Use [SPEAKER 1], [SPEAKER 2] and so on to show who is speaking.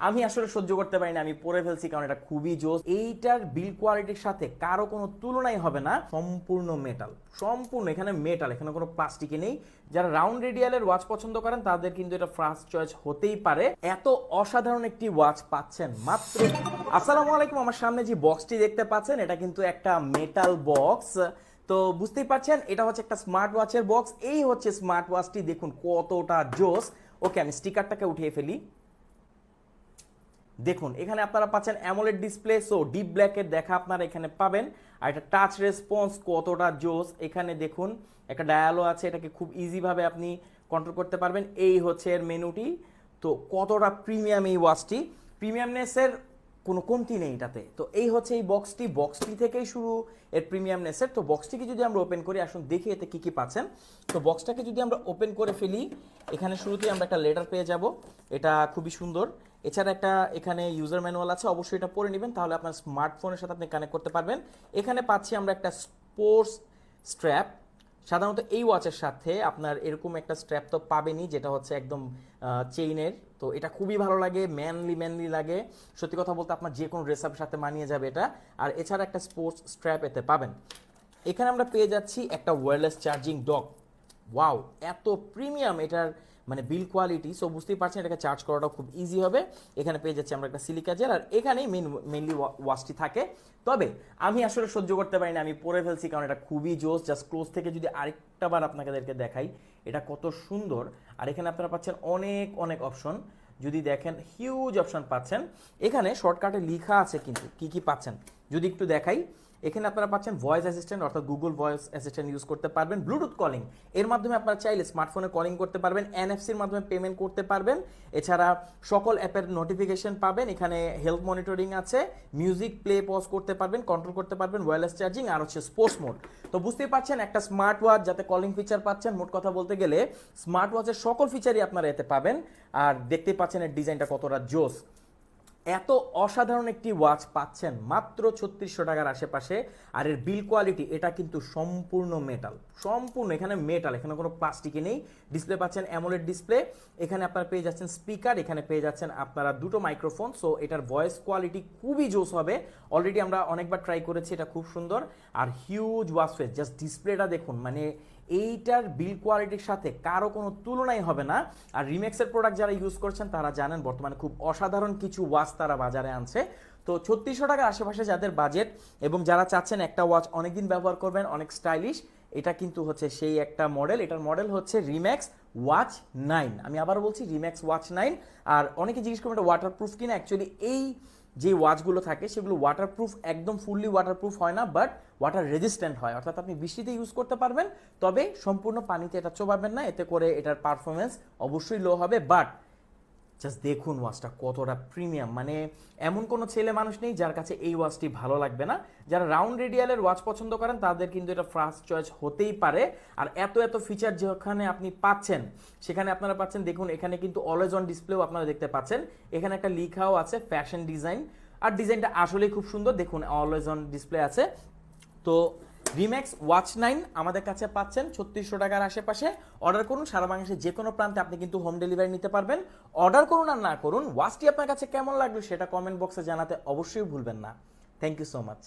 [SPEAKER 1] আমি আসলে সহ্য করতে পারি না, আমি পরে ফেলছি কারণ এটা খুবই জোস। এইটার বিল কোয়ালিটির সাথে কারও কোনো তুলনাই হবে না, সম্পূর্ণ মেটাল সম্পূর্ণ, এখানে মেটাল এখানে কোনো প্লাস্টিকে নেই। যারা রাউন্ড রেডিয়ালের ওয়াচ পছন্দ করেন, তাদের কিন্তু এটা ফার্স্ট চয়েস হতেই পারে। এত অসাধারণ একটি ওয়াচ পাচ্ছেন মাত্র। আসসালামু আলাইকুম, আমার সামনে যে বক্সটি দেখতে পাচ্ছেন, এটা কিন্তু একটা মেটাল বক্স তো বুঝতেই পারছেন, এটা হচ্ছে একটা স্মার্ট ওয়াচের বক্স এই হচ্ছে স্মার্ট ওয়াচটি দেখুন কতটা জোস। ওকে, আমি স্টিকারটাকে উঠিয়ে ফেলি। দেখুন, এখানে আপনারা পাচ্ছেন অ্যামোলেড ডিসপ্লে সো ডিপ ব্ল্যাকের দেখা আপনারা এখানে পাবেন। আর এটা টাচ রেসপন্স কতটা জোস এখানে দেখুন, একটা ডায়ালো আছে, এটাকে খুব ইজিভাবে আপনি কন্ট্রোল করতে পারবেন। এই হচ্ছে এর মেনুটি। তো কতটা প্রিমিয়াম এই ওয়াচটি প্রিমিয়ামনেসের কোনো কমতি নেই এটাতে। তো এই হচ্ছে এই বক্সটি বক্সটি থেকেই শুরু এর প্রিমিয়ামনেসের তো বক্সটিকে যদি আমরা ওপেন করি, আসুন দেখি এতে কী কী পাচ্ছেন। তো বক্সটাকে যদি আমরা ওপেন করে ফেলি, এখানে শুরুতেই আমরা একটা লেটার পেয়ে যাব। এটা খুবই সুন্দর। এছাড়া একটা এখানে ইউজার ম্যানুয়াল আছে, অবশ্যই এটা পড়ে নেবেন, তাহলে আপনার স্মার্টফোনের সাথে আপনি কানেক্ট করতে পারবেন। এখানে পাচ্ছি আমরা একটা স্পোর্টস স্ট্র্যাপ সাধারণত এই ওয়াচের সাথে আপনার এরকম একটা স্ট্র্যাপ তো পাবেনই, যেটা হচ্ছে একদম চেইনের তো এটা খুবই ভালো লাগে ম্যানলি ম্যানলি লাগে। সত্যি কথা বলতে আপনার যে কোনো ড্রেসআপের সাথে মানিয়ে যাবে এটা। আর এছাড়া একটা স্পোর্টস স্ট্র্যাপ এতে পাবেন। এখানে আমরা পেয়ে যাচ্ছি একটা ওয়্যারলেস চার্জিং ডক ওয়াও এত প্রিমিয়াম এটার মানে বিল কোয়ালিটি সো বুঝতেই পারছেন, এটাকে চার্জ করাটা খুব ইজি হবে। এখানে পেয়ে যাচ্ছি আমরা একটা সিলিকা জেল আর এখানেই মেন মেনলি ওয়াচটি থাকে। তবে আমি আসলে সহ্য করতে পারি না, আমি পরে ফেলছি, কারণ এটা খুবই জোস। জাস্ট ক্লোজ থেকে যদি আরেকটা বার আপনাদেরকে দেখাই, এটা কত সুন্দর। আর এখানে আপনারা পাচ্ছেন অনেক অনেক অপশন যদি দেখেন হিউজ অপশন পাচ্ছেন। এখানে শর্টকাটে লেখা আছে কিন্তু, কি কি পাচ্ছেন? যদি একটু দেখাই, এখানে আপনারা পাচ্ছেন ভয়েস অ্যাসিস্ট্যান্ট অর্থাৎ গুগল ভয়েস অ্যাসিস্ট্যান্ট ইউজ করতে পারবেন। ব্লুটুথ কলিং এর মাধ্যমে আপনারা চাইলে স্মার্টফোনে কলিং করতে পারবেন এনএফসির মাধ্যমে পেমেন্ট করতে পারবেন। এছাড়া সকল অ্যাপের নোটিফিকেশন পাবেন, এখানে হেলথ মনিটরিং আছে মিউজিক প্লে পজ করতে পারবেন কন্ট্রোল করতে পারবেন ওয়্যারলেস চার্জিং আর হচ্ছে স্পোর্টস মোড তো বুঝতেই পারছেন, একটা স্মার্ট ওয়াচ যাতে কলিং ফিচার পাচ্ছেন, মোট কথা বলতে গেলে স্মার্ট ওয়াচের সকল ফিচারই আপনারা এতে পাবেন। আর দেখতেই পাচ্ছেন এর ডিজাইনটা কতটা জোস। এত অসাধারণ একটি ওয়াচ পাচ্ছেন মাত্র ছত্রিশশো টাকার আশেপাশে, আর এর বিল কোয়ালিটি, এটা কিন্তু সম্পূর্ণ মেটাল সম্পূর্ণ, এখানে মেটাল এখানে কোনো প্লাস্টিকে নেই। ডিসপ্লে পাচ্ছেন অ্যামোলেড ডিসপ্লে এখানে আপনারা পেয়ে যাচ্ছেন স্পিকার এখানে পেয়ে যাচ্ছেন আপনারা দুটো মাইক্রোফোন সো এটার ভয়েস কোয়ালিটি খুবই জোস হবে। অলরেডি আমরা অনেকবার ট্রাই করেছি, এটা খুব সুন্দর। আর হিউজ ওয়াচ ফেস জাস্ট ডিসপ্লেটা দেখুন মানে এইটার বিল কোয়ালিটির সাথে কারও কোনো তুলনাই হবে না। আর রিমেক্সের প্রোডাক্ট যারা ইউজ করছেন, তারা জানেন বর্তমানে খুব অসাধারণ কিছু ওয়াচ তারা বাজারে আনছে। তো ছত্রিশশো টাকার আশেপাশে যাদের বাজেট এবং যারা চাচ্ছেন একটা ওয়াচ অনেকদিন ব্যবহার করবেন, অনেক স্টাইলিশ এটা কিন্তু হচ্ছে সেই একটা মডেল এটার মডেল হচ্ছে রিম্যাক্স ওয়াচ নাইন আমি আবার বলছি রিম্যাক্স ওয়াচ নাইন আর অনেকে জিজ্ঞেস করবেন, এটা ওয়াটারপ্রুফ কিনা? অ্যাকচুয়ালি এই যে ওয়াচগুলো থাকে সেগুলো ওয়াটারপ্রুফ একদম ফুললি ওয়াটারপ্রুফ হয় না বাট ওয়াটার রেজিস্ট্যান্ট হয়। অর্থাৎ আপনি বৃষ্টিতে ইউজ করতে পারবেন, তবে সম্পূর্ণ পানিতে এটা চোবাবেন না, এতে করে এটার পারফরমেন্স অবশ্যই লো হবে বাট জাস্ট দেখুন ওয়াচটা কতটা প্রিমিয়াম মানে এমন কোনো ছেলে মানুষ নেই যার কাছে এই ওয়াচটি ভালো লাগবে না। যারা রাউন্ড রেডিয়ালের ওয়াচ পছন্দ করেন, তাদের কিন্তু এটা ফার্স্ট চয়েস হতেই পারে। আর এত এত ফিচার যেখানে আপনি পাচ্ছেন, সেখানে আপনারা পাচ্ছেন, দেখুন, এখানে কিন্তু অলওয়েজ অন ডিসপ্লেও আপনারা দেখতে পাচ্ছেন। এখানে একটা লিখাও আছে ফ্যাশন ডিজাইন আর ডিজাইনটা আসলেই খুব সুন্দর। দেখুন অলওয়েজ অন ডিসপ্লে আছে। তো রিম্যাক্স ওয়াচ নাইন আমাদের কাছে পাচ্ছেন ছত্রিশশো টাকার আশেপাশে। অর্ডার করুন, সারা বাংলাদেশের যে কোনো প্রান্তে আপনি কিন্তু হোম ডেলিভারি নিতে পারবেন। অর্ডার করুন আর না করুন, ওয়াচটি আপনার কাছে কেমন লাগল সেটা কমেন্ট বক্সে জানাতে অবশ্যই ভুলবেন না। Thank you so much